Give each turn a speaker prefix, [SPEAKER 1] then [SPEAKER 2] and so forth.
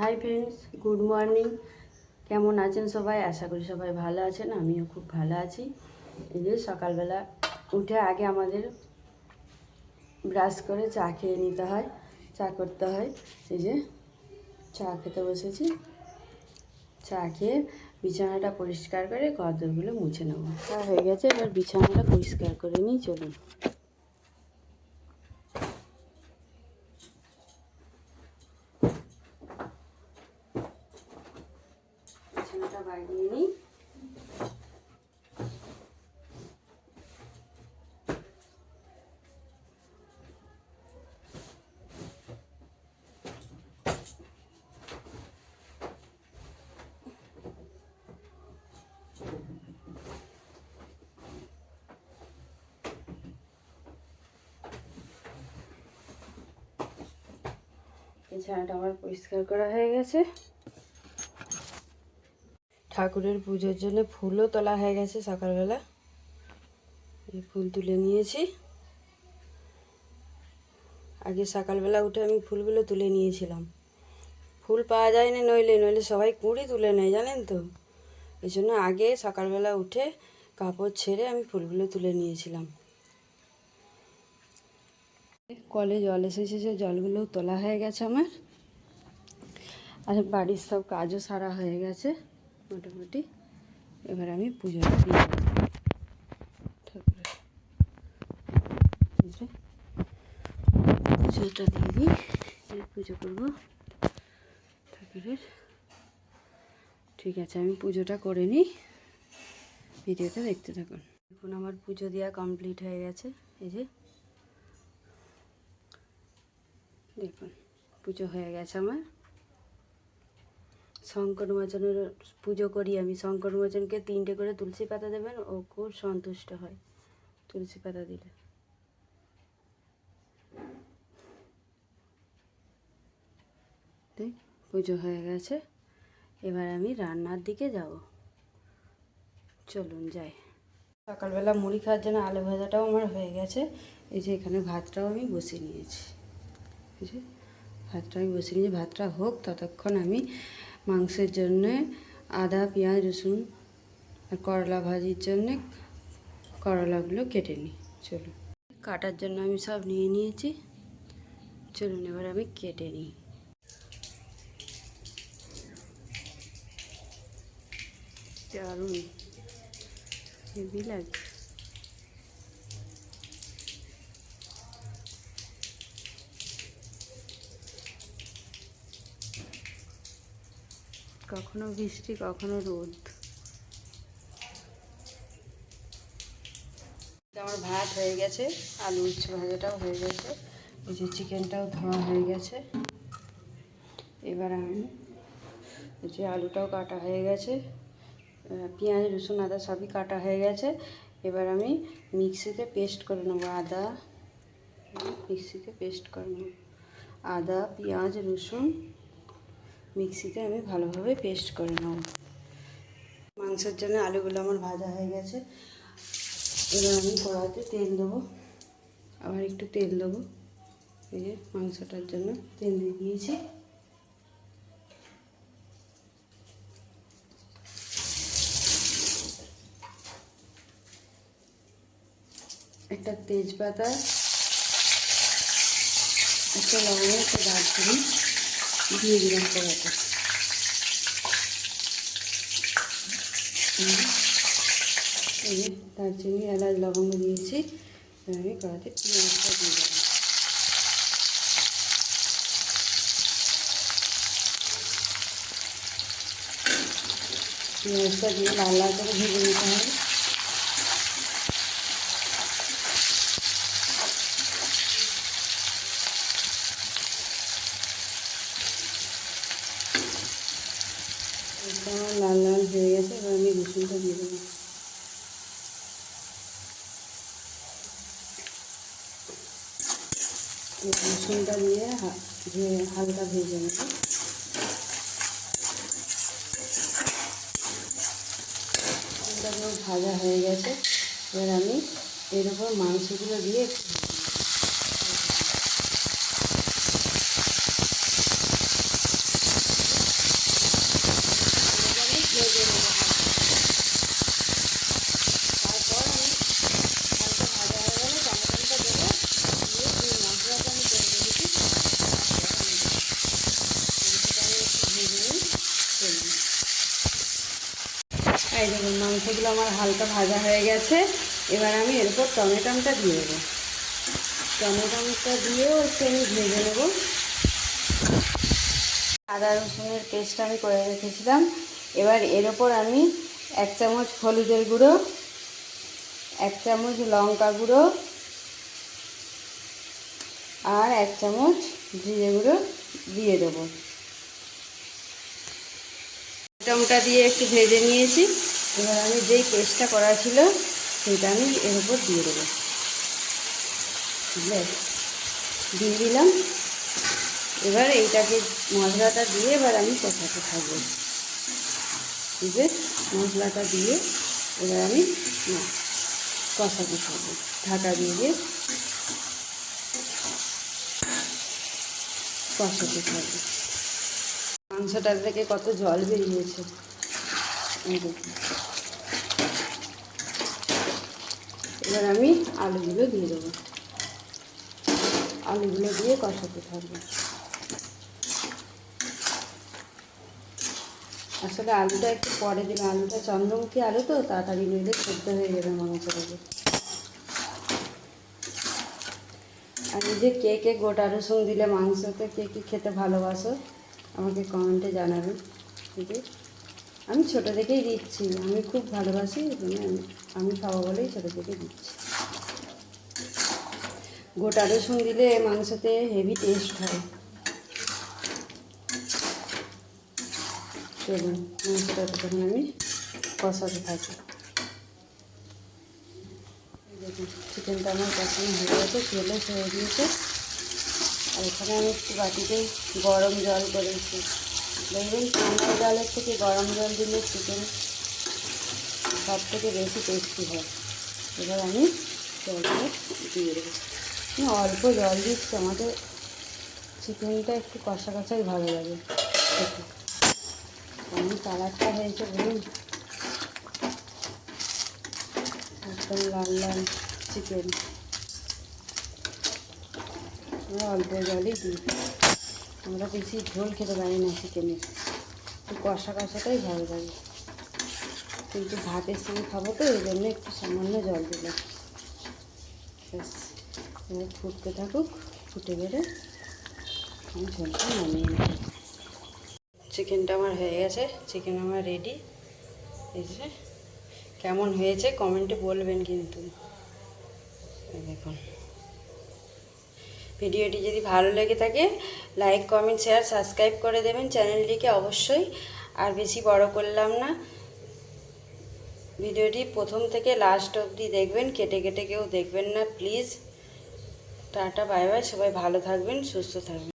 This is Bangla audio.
[SPEAKER 1] হাই ফ্রেন্ডস গুড মর্নিং কেমন আছেন সবাই? আশা করি সবাই ভালো আছেন, আমিও খুব ভালো আছি। এই যে সকালবেলা উঠে আগে আমাদের ব্রাশ করে চা খেয়ে নিতে হয়, চা করতে হয়। এই যে চা খেতে বসেছি। চা খেয়ে বিছানাটা পরিষ্কার করে গদরগুলো মুছে নেব। চা হয়ে গেছে, এবার বিছানাটা পরিষ্কার করে নিই, চলুন। বিছানাটা বাগিয়ে নিই। বিছানাটা আমার পরিষ্কার করা হয়ে গেছে। ঠাকুরের পুজোর জন্য ফুলও তোলা হয়ে গেছে সকালবেলা। এই ফুল তুলে নিয়েছি। আগে সকালবেলা উঠে আমি ফুলগুলো তুলে নিয়েছিলাম। ফুল পাওয়া যায় না নইলে নইলে সবাই কুড়ি তুলে নেয়, জানেন তো? এই জন্য আগে সকালবেলা উঠে কাপড় ছেড়ে আমি ফুলগুলো তুলে নিয়েছিলাম। কলে জল এসেছে যে জলগুলো তোলা হয়ে গেছে আমার। আর বাড়ির সব কাজও সারা হয়ে গেছে। মোটামুটি। এবার আমি পুজোটা দিয়ে ঠাকুরের পুজোটা দিয়ে দিই। পুজো করব। ঠাকুরের। ঠিক আছে, আমি পুজোটা করে নিই। ভিডিওটা দেখতে থাকুন। এখন আমার পুজো দেওয়া কমপ্লিট হয়ে গেছে। এই যে। দেখুন, পুজো হয়ে গেছে আমার। শঙ্কর মোচনের পুজো করি আমি। শঙ্কর মোচনকে তিনটে করে তুলসী পাতা দেবেন, ও খুব সন্তুষ্ট হয় তুলসী পাতা দিলে। পুজো হয়ে গেছে। এবার আমি রান্নার দিকে যাব। চলুন যাই। সকালবেলা মুড়ি খাওয়ার জন্য আলু ভাজাটাও আমার হয়ে গেছে। এই যে এখানে ভাতটাও আমি বসিয়ে নিয়েছি। ভাতটা আমি বসিয়ে নিয়েছি। ভাতটা হোক, ততক্ষণ আমি মাংসের জন্যে আদা, পেঁয়াজ, রসুন আর করলা ভাজির জন্যে করলাগুলো কেটে নিই। চলুন কাটার জন্য আমি সব নিয়ে নিয়েছি। চলুন এবার আমি কেটে নিই। দারুণ। হেভি লাগছে। কখনো বৃষ্টি, কখনো রোদ। আমার ভাত হয়ে গেছে, আলু উচ্ছে ভাজাটাও হয়ে গেছে, এই যে চিকেনটাও ধোয়া হয়ে গেছে। এবার আমি এই যে আলুটাও কাটা হয়ে গেছে পেঁয়াজ, রসুন, আদা সবই কাটা হয়ে গেছে। এবার আমি মিক্সিতে পেস্ট করে নেব আদা। মিক্সিতে পেস্ট করে নেব। আদা, পেঁয়াজ, রসুন মিক্সিতে আমি ভালোভাবে পেস্ট করে নেব। মাংসের জন্য আলুগুলো আমার ভাজা হয়ে গেছে। এবার আমি কড়াইতে তেল দেবো। আবার একটু তেল দেবো। এই যে মাংসটার জন্য তেল দিয়ে দিয়েছি। একটা তেজপাতা, একটা লবঙ্গ একটা দারচিনি। দিয়ে দিলাম কড়াতে এই যে দারচিনি এলাচ, লবঙ্গ দিয়েছি। আমি কড়াতে পেঁয়াজটা দিয়ে দেবো পেঁয়াজটা দিয়ে লাল লাল করে ভেজে নিতে হবে। আমার লাল লাল হয়ে গেছে এবার আমি রসুনটা দিয়ে দেবো রসুনটা দিয়ে হালকা ভেজে নেব ভাজা হয়ে গেছে। এবার আমি এর উপর মাংসগুলো দিয়ে একটু ভেজে নেব। এই দেখুন, মাংসগুলো আমার হালকা ভাজা হয়ে গেছে। এবার আমি এর উপর টমেটোটা দিয়ে দেবো। টমেটোটা দিয়েও একটু আমি ভেজে নেব। আদা রসুনের পেস্ট আমি করে রেখেছিলাম। এবার এর ওপর আমি এক চামচ হলুদের গুঁড়ো, এক চামচ লঙ্কা গুঁড়ো আর এক চামচ জিরে গুঁড়ো দিয়ে দেবো। টমটা দিয়ে একটু ভেজে নিয়েছি। এবার আমি যেই পেস্টটা করা ছিল, সেটা আমি এর উপর দিয়ে দেবো। দিয়ে দিলাম। এবার এইটাকে মশলাটা দিয়ে এবার আমি কষাতে থাকব। ঠিক মশলাটা দিয়ে এবার আমি কষাতে থাকব। ঢাকা দিয়ে দিয়ে কষাতে থাকব। মাংসটার থেকে কত জল বেরিয়েছে। এবার আমি আলুগুলো দিয়ে দেবো। আলুগুলো দিয়ে কষাতে থাকব। আসলে আলুটা একটু পরে দিলাম আলুটা চন্দ্রমুখী আলু তো, তাড়াতাড়ি নিলে সেদ্ধ হয়ে যাবে মাংসটাকে আর যে কে কে গোটা রসুন দিলে মাংসতে কে কী খেতে ভালোবাসো আমাকে কমেন্টে জানাবেন ঠিক আমি ছোটো থেকেই দিচ্ছি, আমি খুব ভালোবাসি এই আমি খাব বলেই ছোটো থেকে দিচ্ছি। গোটা রসুন দিলে মাংসতে হেভি টেস্ট হয়। চলুন, মাংসটা তখন আমি কষাতে থাকি। দেখুন চিকেনটা আমার কষানো হয়ে গেছে তেলে হয়ে গিয়েছে। আর এখানে আমি একটু বাটিতে গরম জল করেছি। দেখবেন ঠান্ডা জলের থেকে গরম জল দিলে চিকেন সব থেকে বেশি টেস্টি হয়। এবার আমি জলটা দিয়ে দেবো। অল্প জল দিচ্ছি, আমাদের চিকেনটা একটু কষা কষাই ভালো লাগে। আমি কালারটা হয়েছে বলুন একদম লাল লাল চিকেন আমরা অল্প জলই দিই। আমরা বেশি ঝোল খেতে পারি না চিকেনের একটু কষা কষাটাই ভালো লাগে। কিন্তু ভাতের সঙ্গে খাব তো, এই জন্য একটু সামান্য জল দিলাম। ফুটতে থাকুক, ফুটে গেলে আমি ঝোলটা নামিয়ে নেব। চিকেনটা আমার হয়ে গেছে, চিকেন আমার রেডি যে, কেমন হয়েছে কমেন্টে বলবেন কিন্তু। দেখুন। ভিডিওটি যদি ভালো লেগে থাকে লাইক কমেন্ট শেয়ার সাবস্ক্রাইব করে দেবেন চ্যানেলটিকে অবশ্যই। আর বেশি বড় করলাম না। ভিডিওটি প্রথম থেকে লাস্ট অবধি দেখবেন, কেটে কেটে কেউ দেখবেন না প্লিজ টাটা বাই বাই সবাই ভালো থাকবেন, সুস্থ থাকবেন।